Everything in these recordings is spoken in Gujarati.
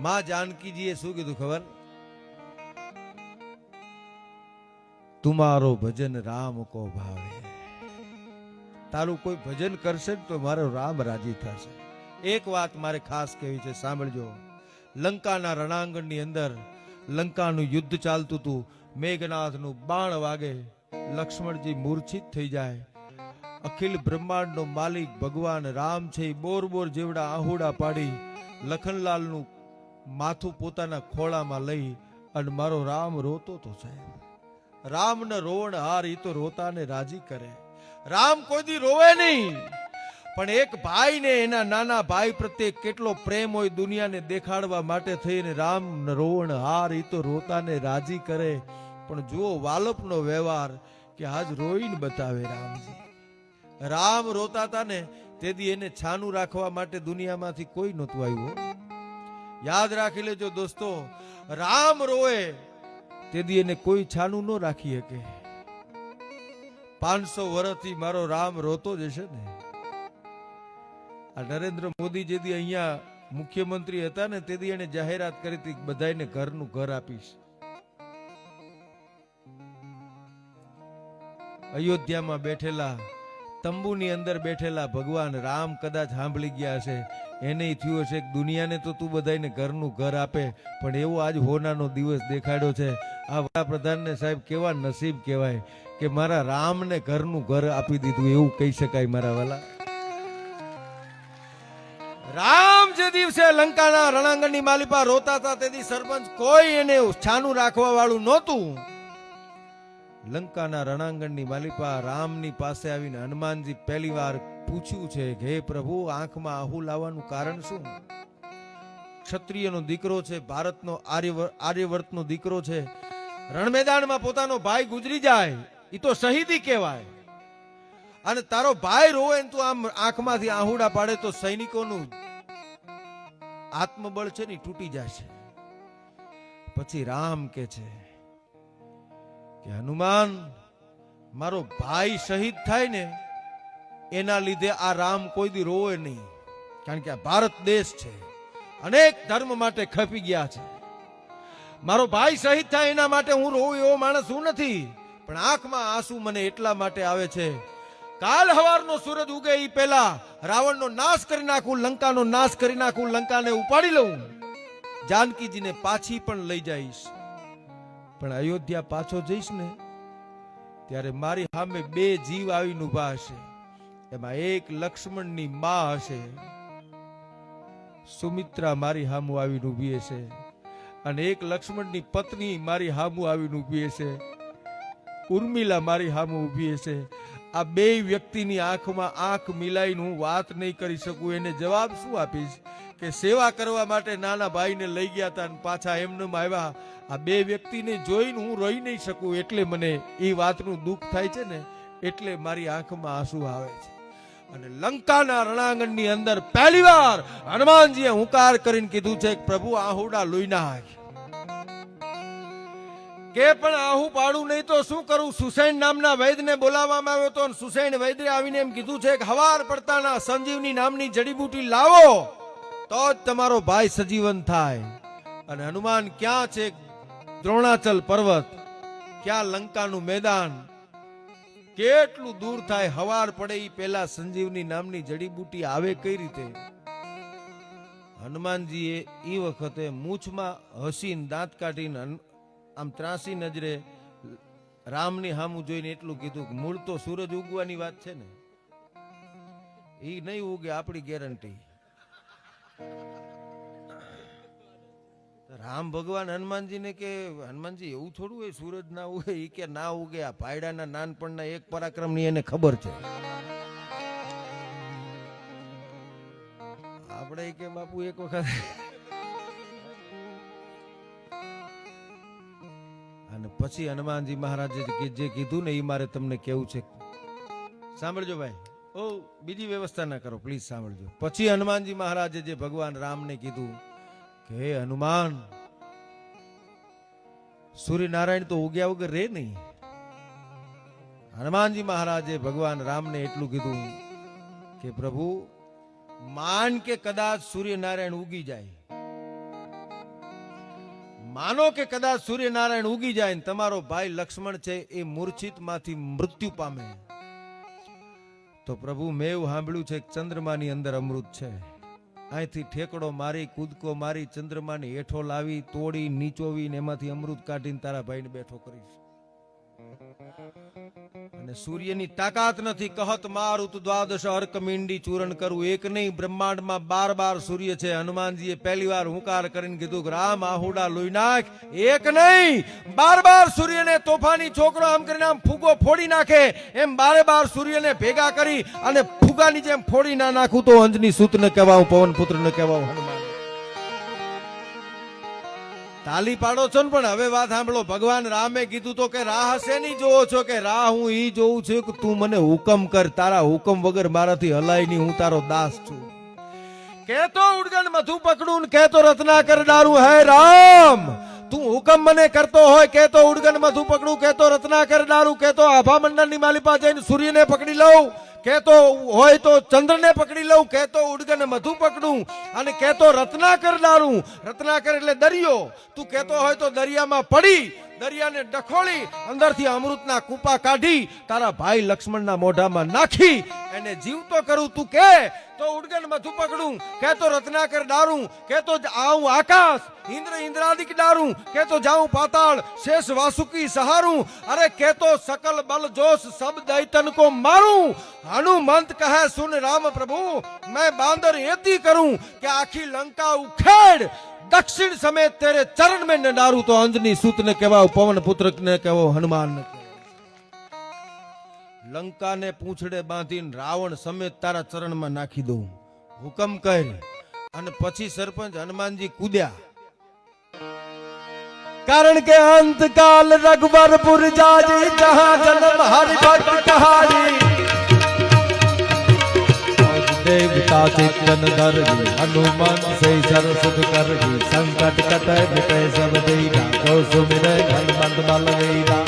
માં જાનકીજીએ શું કીધું ખબર? તુમારો ભજન રામ કો ભાવે તારું કોઈ ભજન કરશે તો મારો રામ રાજી થશે એક વાત મારે ખાસ કહેવી છે સાંભળજો લંકાના રણાંગણની અંદર લંકાનું યુદ્ધ ચાલતું હતું મેઘનાથનું બાણ વાગે લક્ષ્મણજી મૂર્છિત થઈ જાય અખિલ બ્રહ્માંડનો માલિક ભગવાન રામ છે બોર બોર જેવડા આહુડા પાડી લખનલાલનું માથું પોતાના ખોળામાં લઈ અને મારો રામ રોતો તો સાહેબ રામને રોવણ હાર એ તો રોતાને રાજી કરે. રામ કોઈ દી રોવે નહીં. પણ એક ભાઈને એના નાના ભાઈ પ્રત્યે કેટલો પ્રેમ હોય દુનિયાને દેખાડવા માટે થઈને રામ રોવણ હાર એ તો રોતાને રાજી કરે. પણ જુઓ વાલપનો વ્યવહાર કે આજ રોઈને બતાવે રામજી. રામ રોતા હતા ને તેથી એને છાનું રાખવા માટે દુનિયામાંથી કોઈ નહોતું આવ્યું. યાદ રાખી લેજો દોસ્તો. રામ રોએ, તેથી એને કોઈ છાનું ન રાખી શકે. પાંચસો વર્ષથી મારો રામ રોતો જ હશે ને. આ નરેન્દ્ર મોદી જેથી અહીંયા મુખ્યમંત્રી હતા ને, તેથી એને જાહેરાત કરી હતી બધાને ઘરનું ઘર આપીશ. અયોધ્યામાં બેઠેલા, તંબુની અંદર બેઠેલા ભગવાન રામ કદાચ સાંભળી ગયા હશે. એને થયું હશે દુનિયાને તો તું બધાને ઘરનું ઘર આપે, પણ એવો આજ હોનાનો દિવસ દેખાડ્યો છે. આ વડાપ્રધાનને સાહેબ કેવા નસીબ કહેવાય કે મારા રામને ઘરનું ઘર આપી દીધું, એવું કહી શકાય મારા વાલા. રામ જે દિવસે લંકાના રણાંગણની માલિપા રોતા હતા તેથી સરપંચ કોઈ એને છાનું રાખવા વાળું નહોતું. લંકાના રણાંગણની માલિપા રામની પાસે આવીને હનુમાનજી પહેલી વાર પૂછ્યું છે હે પ્રભુ, આંખમાં આહુ લાવવાનું કારણ શું? ક્ષત્રિયનો દીકરો છે, ભારતનો આર્યવર્તનો દીકરો છે. રણ પોતાનો ભાઈ ગુજરી જાય એ તો શહીદી કહેવાય. અને તારો ભાઈ રોવે તું આમ આંખમાંથી આહુડા પાડે તો સૈનિકોનું આત્મબળ છે ને તૂટી તૂટી જશે પછી રામ કે છે કે હનુમાન, મારો ભાઈ શહીદ થાય ને, એના લીધે આ રામ કોઈ દી રોવે નહીં. કારણ કે આ ભારત દેશ છે. અનેક ધર્મ માટે ખપી ગયા છે. મારો ભાઈ શહીદ થાય એના માટે હું રોવું એવો માણસ હું નથી. પણ આંખમાં આંસુ મને એટલા માટે આવે છે. કાલ હવારનો સૂરજ ઉગે એ પહેલા રાવણનો નાશ કરી નાખું, લંકાનો નાશ કરી નાખું, લંકાને ઉપાડી લઉં. જાનકીજીને પાછી પણ લઈ જઈશ. પણ અયોધ્યા પાછો જઈશ ને, ત્યારે મારી સામે બે જીવ આવીને ઊભા હશે. એમાં એક લક્ષ્મણની મા હશે. સુમિત્રા મારી હામું આવીને ઊભી હશે અને એક લક્ષ્મણની પત્ની મારી હામું આવીને ઊભી હશે. ઉર્મિલા મારી હામું ઊભી હશે. આ બે વ્યક્તિની આંખમાં આંખ મિલાઈને હું વાત નહીં કરી શકું, એને જવાબ શું આપીશ? કે સેવા કરવા માટે નાના ભાઈને લઈ ગયા હતા અને પાછા એમને આવ્યા. આ બે વ્યક્તિને જોઈને હું રહી નહીં શકું એટલે મને એ વાતનું દુઃખ થાય છે ને, એટલે મારી આંખમાં આંસુ આવે છે. અને લંકાના રણાંગણની અંદર પહેલીવાર હનુમાનજીએ હુંકાર કરીને કીધું છે કે પ્રભુ આહુડા લોહી નાખ કે પણ આહુ પાડું નહીં તો શું કરું? સુસૈન નામના વૈદને બોલાવવામાં આવ્યો તો સુસૈન વૈદ્ય આવીને એમ કીધું છે કે હવાર પડતાના સંજીવની નામની જડીબુટી લાવો. તો જ તમારો ભાઈ સજીવન થાય. અને હનુમાન ક્યાં છે? દ્રોણાચલ પર્વત. ક્યાં લંકાનું મેદાન? કેટલું દૂર થાય? હવાર પડે ઈ પહેલા સંજીવની નામની જડીબુટી આવે કઈ રીતે? હનુમાનજીએ એ વખતે મૂછમાં હસીને દાંત કાઢીને આમ ત્રાસી નજરે રામની હામું જોઈને એટલું કીધું કે મૂળ તો સૂરજ ઉગવાની વાત છે ને. એ નહીં ઉગે આપણી ગેરંટી. રામ ભગવાન હનુમાનજીને કે, હનુમાનજી, એવું થોડું હોય સૂરજ ના ઉગે? એ કે ના ઉગે. આ પાયડાના નાનપણના એક પરાક્રમની એને ખબર છે. આપણે કે, બાપુ, એક વખત અને પછી હનુમાનજી મહારાજે જે- કીધું ને એ મારે તમને કેવું છે? સાંભળજો ભાઈ. ઓ, બીજી વ્યવસ્થા ના કરો પ્લીઝ સાંભળજો. પછી હનુમાનજી મહારાજે જે ભગવાન રામને કીધું કે, હે હનુમાન, સૂર્યનારાયણ તો ઉગ્યા વગર રે નહીં. હનુમાનજી મહારાજે ભગવાન રામને એટલું કીધું કે, પ્રભુ, માન કે કદાચ સૂર્યનારાયણ ઉગી જાય. માનો કે કદાચ સૂર્યનારાયણ ઉગી જાય તમારો ભાઈ લક્ષ્મણ છે એ મૂર્છિતમાંથી મૃત્યુ પામે. તો પ્રભુ, મેં એવું સાંભળ્યું છે કે ચંદ્રમાની અંદર અમૃત છે. અહીંથી ઠેકડો મારી, કૂદકો મારી, ચંદ્રમાને હેઠો લાવી, તોડી નીચોવી ને એમાંથી અમૃત કાઢીને તારા ભાઈને બેઠો કરીશ. અને સૂર્યની તાકાત નથી. કહત મારુત દ્વાદશ અર્ક મીંડી ચૂરણ કરવું એક નહીં, બ્રહ્માંડમાં બાર બાર સૂર્ય છે. હનુમાનજીએ પહેલી વાર હુંકાર કરીને કીધું રામ આહુડા લોહી નાખ. એક નહીં, બાર બાર સૂર્યને તોફાની છોકરો આમ કરીને આમ ફૂગો ફોડી નાખે. એમ બારે બાર સૂર્યને ભેગા કરી અને ફુગાની જેમ ફોડી ના નાખું તો અંજની સૂતને કહેવાઉં પવન પુત્રને કહેવાઉં હનુમાન. તાલી પાડો છો ને પણ હવે વાત સાંભળો. ભગવાન રામે કીધું તો કે રાહ શેની જોવો છો કે રાહ હું ઈ જોઉં છું કે તું મને હુકમ કર, તારા હુકમ વગર મારાથી હલાય નહીં, હું તારો દાસ છું. કેતો ઉડગણ મધુ પકડું કેતો રત્નાકર દારૂ, હે રામ! તું હુકમ મને કરતો હોય કેતો ઉડગણ મધુ પકડું કેતો રત્નાકર દારૂ કેતો આભા મંડળની માલિપા જઈને સૂર્યને પકડી લઉં. કેતો હોય તો ચંદ્રને પકડી લઉં કહેતો ઉડગને મધુ પકડું, અને કહેતો રત્નાકર દારૂ. રત્નાકર એટલે દરિયો. તું કહેતો હોય તો દરિયામાં પડી દરિયાને ડખોળી, અંદરથી અમૃતના કૂપા કાઢી, તારા ભાઈ લક્ષ્મણના મોઢામાં નાખી, એને જીવતો કરું તું કે, તો ઉડગન મધુ પકડું, કે તો રત્નાકર ડારું, કે તો આવું આકાશ, ઇન્દ્ર ઇન્દ્રાદિક ડારું, કે તો જાઉં પાતાળ, શેષ વાસુકી સહારું, અરે કે તો સકલ બલ જોશ સબ દૈતન કો મારું, હનુમંત કહે, સુન રામ પ્રભુ, મેં બાંદર એતી કરું, કે આખી લંકા ઉખેડ દક્ષિણ સમેત તેરે ચરણ મેં નડારું તો અંજની સૂત ને કહેવા પવન પુત્ર ને કહેવો. હનુમાન ને પૂંછડે બાંધીને રાવણ સમેત તારા ચરણમાં નાખી દઉં. હુકમ કર. અને પછી સરપંચ હનુમાનજી કૂદ્યા. કારણ કે અંતકાલ રઘુવરપુર જાજી, જહાં જન્મ હરિભક્ત કહારી. देवता चिंतन दर्गी हनुमान से सर सुख करगी संकट कटय मिटय सब देगा गौ सुमिर हनुमंत बल गईरा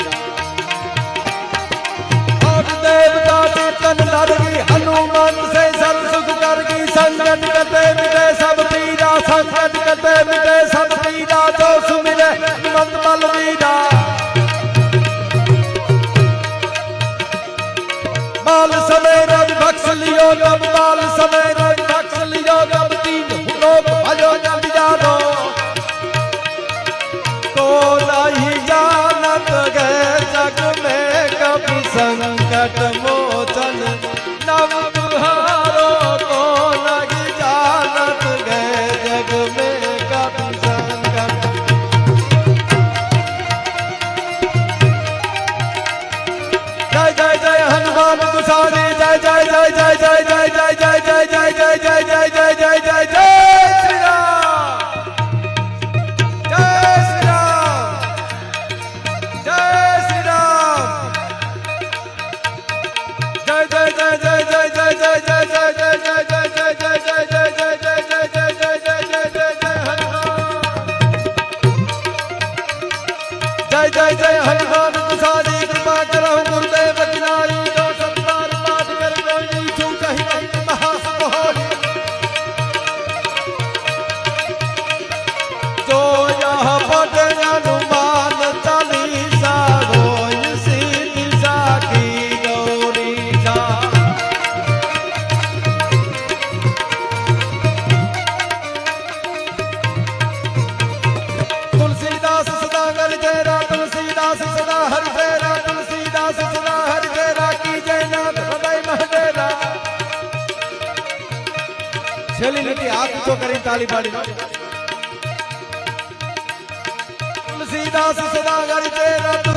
देवता चिंतन दर्गी हनुमान से सर सुख करगी संकट कटय मिटय सब पीरा संकट कटय मिटय सब पीरा गौ सुमिर हनुमंत बल गईरा बाल समय रवि बख्श लियो नव love. તાળી પાડી તુલસીદાસ સદા ગરજે રત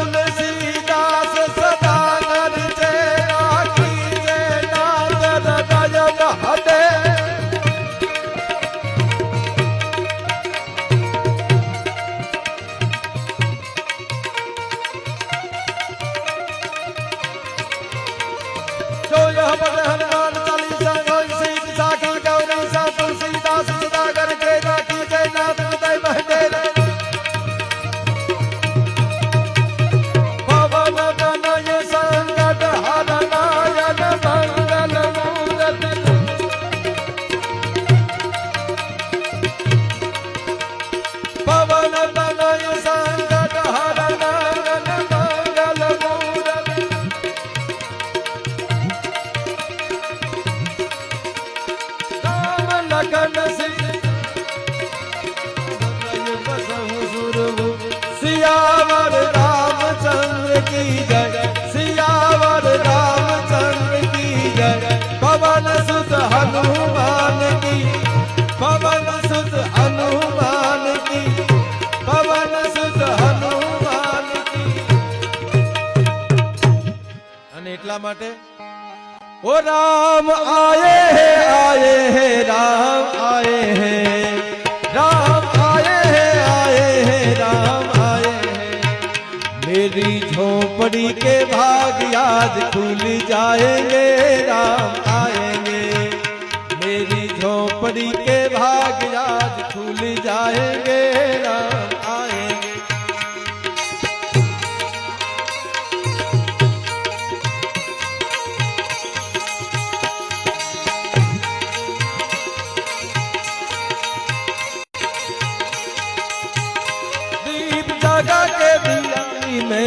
કાકા નસી सियावर रामचंद्र की जय सियावर रामचंद्र की जय पवन सुत हनुमान की पवन सुत हनुमान की पवन सुत हनुमान की અને એટલા માટે ओ राम आए हैं आए हैं राम आए हैं राम आए हैं आए हैं राम आए हैं मेरी झोपड़ी के भाग याद खुल जाएंगे राम आएंगे दीप जगा के दिवाली मैं